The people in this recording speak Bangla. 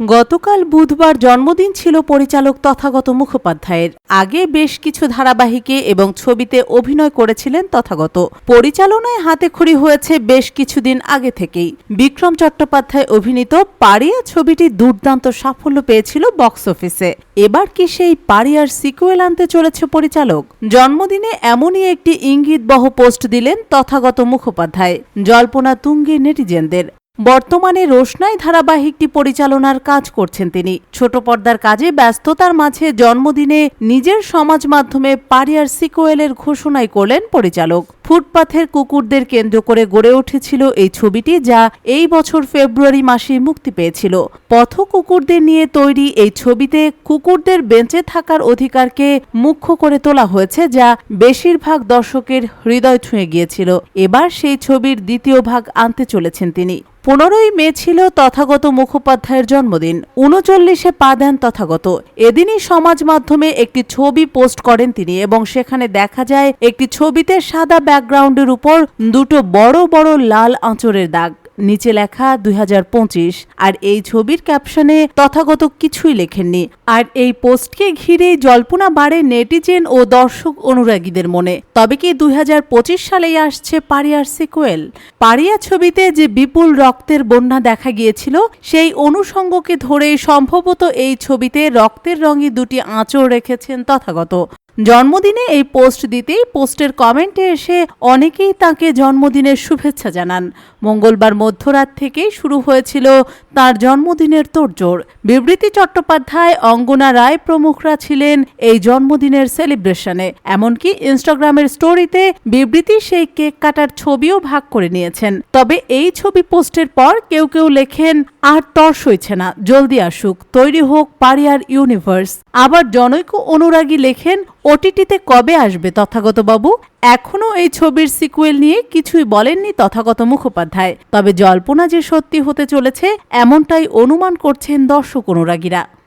গতকাল বুধবার জন্মদিন ছিল পরিচালক তথাগত মুখোপাধ্যায়ের। আগে বেশ কিছু ধারাবাহিকে এবং ছবিতে অভিনয় করেছিলেন তথাগত। পরিচালনায় হাতেখড়ি হয়েছে বেশ কিছুদিন আগে থেকেই। বিক্রম চট্টোপাধ্যায় অভিনীত পাড়িয়া ছবিটি দুর্দান্ত সাফল্য পেয়েছিল বক্স অফিসে। এবার কি সেই পাড়িয়ার সিকুয়েল আনতে চলেছে পরিচালক? জন্মদিনে এমনই একটি ইঙ্গিতবহ পোস্ট দিলেন তথাগত মুখোপাধ্যায়, জল্পনা তুঙ্গে নেটিজেনদের। বর্তমানে রোশনাই ধারাবাহিকটি পরিচালনার কাজ করছেন তিনি। ছোট পর্দার কাজে ব্যস্ততার মাঝে জন্মদিনে নিজের সমাজ মাধ্যমে পারিয়ার সিকোয়েলের ঘোষণাই করলেন পরিচালক। ফুটপাথের কুকুরদের কেন্দ্র করে গড়ে উঠেছিল এই ছবিটি, যা এই বছর ফেব্রুয়ারি মাসে মুক্তি পেয়েছিল। পথ কুকুরদের নিয়ে তৈরি এই ছবিতে কুকুরদের বেঁচে থাকার অধিকারকে মুখ্য করে তোলা হয়েছে, যা বেশিরভাগ দর্শকের হৃদয় ছুঁয়ে গিয়েছিল। এবার সেই ছবির দ্বিতীয় ভাগ আনতে চলেছেন তিনি। পনেরোই মে ছিল তথাগত মুখোপাধ্যায়ের জন্মদিন। উনচল্লিশে পা দেন তথাগত। এদিনই সমাজ মাধ্যমে একটি ছবি পোস্ট করেন তিনি এবং সেখানে দেখা যায়, একটি ছবিতে সাদা ব্যাকগ্রাউন্ডের উপর দুটো বড় বড় লাল আঁচড়ের দাগ। নিচে লেখা দুই আর এই ছবির ক্যাপশনে তথাগত কিছুই লেখেননি। আর এই পোস্টকে ঘিরেই জল্পনা বাড়ে নেটিজেন ও দর্শক অনুরাগীদের মনে। তবে কি দুই হাজার পঁচিশ সালেই আসছে পারিয়ার সিকুয়েল? পারিয়া ছবিতে যে বিপুল রক্তের বন্যা দেখা গিয়েছিল, সেই অনুষঙ্গকে ধরেই সম্ভবত এই ছবিতে রক্তের রঙে দুটি আঁচড় রেখেছেন তথাগত। জন্মদিনে এই পোস্ট দিতেই পোস্টের কমেন্টে এসে অনেকেই তাকে জন্মদিনের শুভেচ্ছা জানান। মঙ্গলবার মধ্যরাত থেকেই শুরু হয়েছিল তার জন্মদিনের তোড়জোড়। বিবৃতি চট্টোপাধ্যায়, অঙ্গনা রায় প্রমুখরা ছিলেন এই জন্মদিনের সেলিব্রেশনে। এমনকি ইনস্টাগ্রামের স্টোরিতে বিবৃতি সেই কেক কাটার ছবিও ভাগ করে নিয়েছেন। তবে এই ছবি পোস্টের পর কেউ কেউ লেখেন, আর তর সইছে না, জলদি আসুক, তৈরি হোক পারিয়ার ইউনিভার্স। আবার জনৈক অনুরাগী লেখেন ওটিটিতে কবে আসবে তথাগত বাবু? এখনও এই ছবির সিকুয়েল নিয়ে কিছুই বলেননি তথাগত মুখোপাধ্যায়। তবে জল্পনা যে সত্যি হতে চলেছে, এমনটাই অনুমান করছেন দর্শক অনুরাগীরা।